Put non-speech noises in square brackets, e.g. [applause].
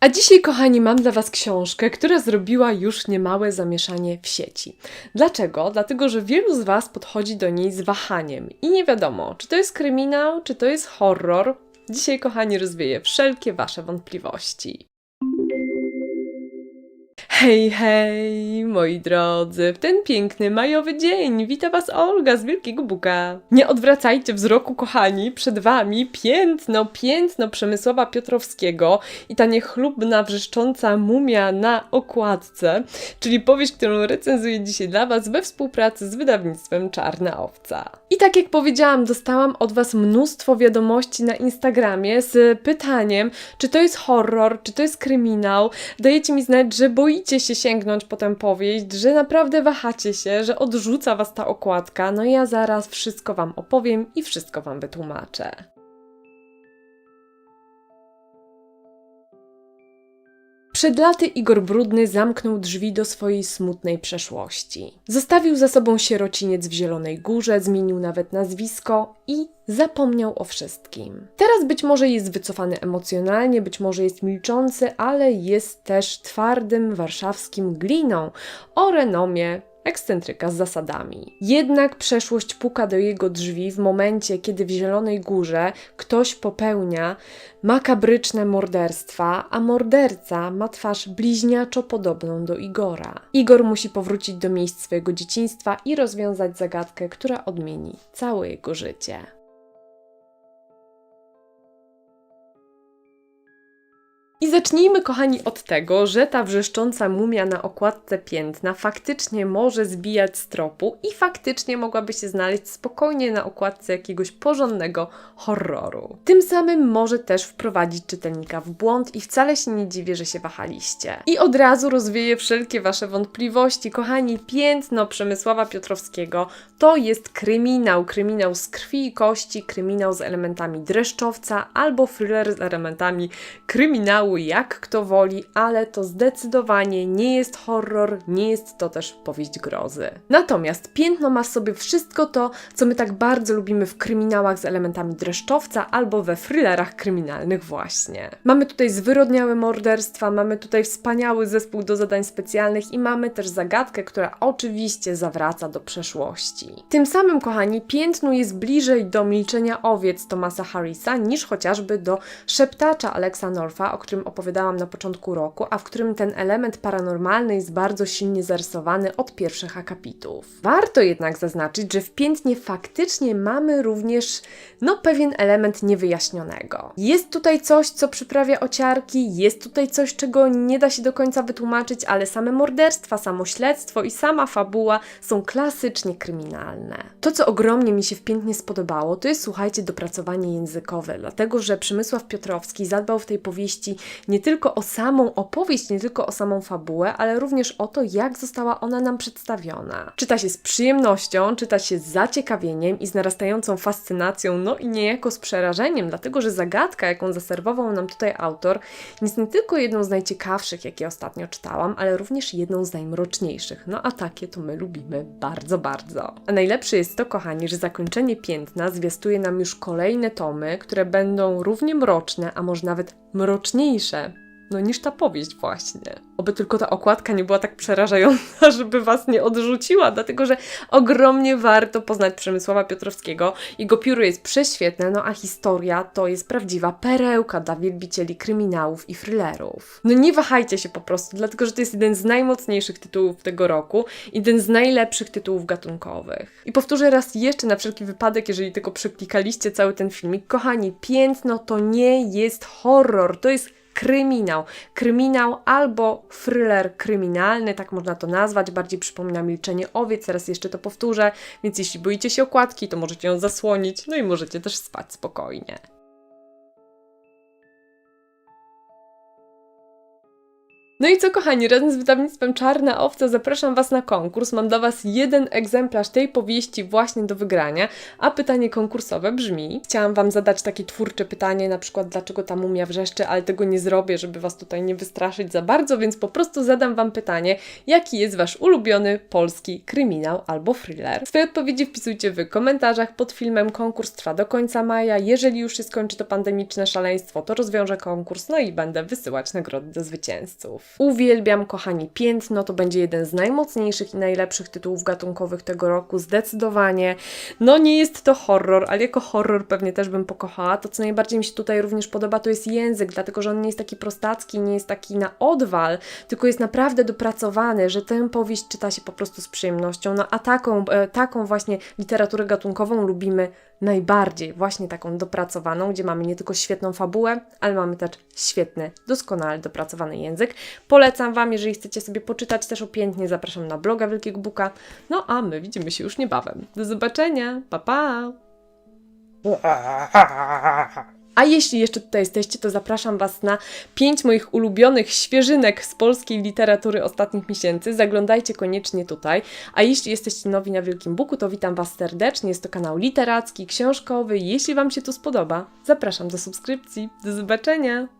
A dzisiaj, kochani, mam dla Was książkę, która zrobiła już niemałe zamieszanie w sieci. Dlaczego? Dlatego, że wielu z Was podchodzi do niej z wahaniem i nie wiadomo, czy to jest kryminał, czy to jest horror. Dzisiaj, kochani, rozwieję wszelkie Wasze wątpliwości. Hej, hej, moi drodzy, w ten piękny majowy dzień wita Was Olga z Wielkiego Buka. Nie odwracajcie wzroku, kochani, przed Wami piętno, piętno Przemysława Piotrowskiego i ta niechlubna, wrzeszcząca mumia na okładce, czyli powieść, którą recenzuję dzisiaj dla Was we współpracy z wydawnictwem Czarna Owca. I tak jak powiedziałam, dostałam od Was mnóstwo wiadomości na Instagramie z pytaniem, czy to jest horror, czy to jest kryminał. Dajecie mi znać, że boicie się sięgnąć po tę powieść, że naprawdę wahacie się, że odrzuca Was ta okładka. No ja zaraz wszystko Wam opowiem i wszystko Wam wytłumaczę. Przed laty Igor Brudny zamknął drzwi do swojej smutnej przeszłości. Zostawił za sobą sierociniec w Zielonej Górze, zmienił nawet nazwisko i zapomniał o wszystkim. Teraz być może jest wycofany emocjonalnie, być może jest milczący, ale jest też twardym warszawskim gliną o renomie ekscentryka z zasadami. Jednak przeszłość puka do jego drzwi w momencie, kiedy w Zielonej Górze ktoś popełnia makabryczne morderstwa, a morderca ma twarz bliźniaczo podobną do Igora. Igor musi powrócić do miejsc swojego dzieciństwa i rozwiązać zagadkę, która odmieni całe jego życie. I zacznijmy, kochani, od tego, że ta wrzeszcząca mumia na okładce piętna faktycznie może zbijać z tropu i faktycznie mogłaby się znaleźć spokojnie na okładce jakiegoś porządnego horroru. Tym samym może też wprowadzić czytelnika w błąd i wcale się nie dziwię, że się wahaliście. I od razu rozwieję wszelkie Wasze wątpliwości. Kochani, piętno Przemysława Piotrowskiego to jest kryminał. Kryminał z krwi i kości, kryminał z elementami dreszczowca albo thriller z elementami kryminału jak kto woli, ale to zdecydowanie nie jest horror, nie jest to też powieść grozy. Natomiast piętno ma w sobie wszystko to, co my tak bardzo lubimy w kryminałach z elementami dreszczowca albo we thrillerach kryminalnych właśnie. Mamy tutaj zwyrodniałe morderstwa, mamy tutaj wspaniały zespół do zadań specjalnych i mamy też zagadkę, która oczywiście zawraca do przeszłości. Tym samym, kochani, piętnu jest bliżej do milczenia owiec Tomasa Harrisa niż chociażby do szeptacza Alexa Norfa, o którym opowiadałam na początku roku, a w którym ten element paranormalny jest bardzo silnie zarysowany od pierwszych akapitów. Warto jednak zaznaczyć, że w piętnie faktycznie mamy również no pewien element niewyjaśnionego. Jest tutaj coś, co przyprawia ociarki, jest tutaj coś, czego nie da się do końca wytłumaczyć, ale same morderstwa, samo śledztwo i sama fabuła są klasycznie kryminalne. To, co ogromnie mi się w piętnie spodobało, to jest, słuchajcie, dopracowanie językowe, dlatego że Przemysław Piotrowski zadbał w tej powieści nie tylko o samą opowieść, nie tylko o samą fabułę, ale również o to, jak została ona nam przedstawiona. Czyta się z przyjemnością, czyta się z zaciekawieniem i z narastającą fascynacją, no i niejako z przerażeniem, dlatego że zagadka, jaką zaserwował nam tutaj autor, jest nie tylko jedną z najciekawszych, jakie ostatnio czytałam, ale również jedną z najmroczniejszych. No a takie to my lubimy bardzo, bardzo. A najlepsze jest to, kochani, że zakończenie piętna zwiastuje nam już kolejne tomy, które będą równie mroczne, a może nawet mroczniejsze no niż ta powieść właśnie. Oby tylko ta okładka nie była tak przerażająca, [laughs] żeby was nie odrzuciła, dlatego że ogromnie warto poznać Przemysława Piotrowskiego. Jego pióro jest prześwietne, no a historia to jest prawdziwa perełka dla wielbicieli kryminałów i thrillerów. No nie wahajcie się po prostu, dlatego że to jest jeden z najmocniejszych tytułów tego roku, jeden z najlepszych tytułów gatunkowych. I powtórzę raz jeszcze na wszelki wypadek, jeżeli tylko przeklikaliście cały ten filmik. Kochani, piętno to nie jest horror, to jest kryminał. Kryminał albo thriller kryminalny, tak można to nazwać, bardziej przypomina Milczenie Owiec, teraz jeszcze to powtórzę, więc jeśli boicie się okładki, to możecie ją zasłonić, no i możecie też spać spokojnie. No i co kochani, razem z wydawnictwem Czarna Owca zapraszam Was na konkurs. Mam dla Was jeden egzemplarz tej powieści właśnie do wygrania, a pytanie konkursowe brzmi... Chciałam Wam zadać takie twórcze pytanie, na przykład dlaczego ta mumia wrzeszczy, ale tego nie zrobię, żeby Was tutaj nie wystraszyć za bardzo, więc po prostu zadam Wam pytanie, jaki jest Wasz ulubiony polski kryminał albo thriller. Swoje odpowiedzi wpisujcie w komentarzach pod filmem. Konkurs trwa do końca maja. Jeżeli już się skończy to pandemiczne szaleństwo, to rozwiążę konkurs, no i będę wysyłać nagrody do zwycięzców. Uwielbiam, kochani, Piętno to będzie jeden z najmocniejszych i najlepszych tytułów gatunkowych tego roku, zdecydowanie. No nie jest to horror, ale jako horror pewnie też bym pokochała. To, co najbardziej mi się tutaj również podoba, to jest język, dlatego że on nie jest taki prostacki, nie jest taki na odwal, tylko jest naprawdę dopracowany, że tę powieść czyta się po prostu z przyjemnością. No a taką, e, taką właśnie literaturę gatunkową lubimy najbardziej, właśnie taką dopracowaną, gdzie mamy nie tylko świetną fabułę, ale mamy też świetny, doskonale dopracowany język. Polecam Wam, jeżeli chcecie sobie poczytać też o pięknie, zapraszam na bloga Wielkiego Buka. No a my widzimy się już niebawem. Do zobaczenia, pa pa! A jeśli jeszcze tutaj jesteście, to zapraszam Was na pięć moich ulubionych świeżynek z polskiej literatury ostatnich miesięcy. Zaglądajcie koniecznie tutaj. A jeśli jesteście nowi na Wielkim Buku, to witam Was serdecznie. Jest to kanał literacki, książkowy. Jeśli Wam się tu spodoba, zapraszam do subskrypcji. Do zobaczenia!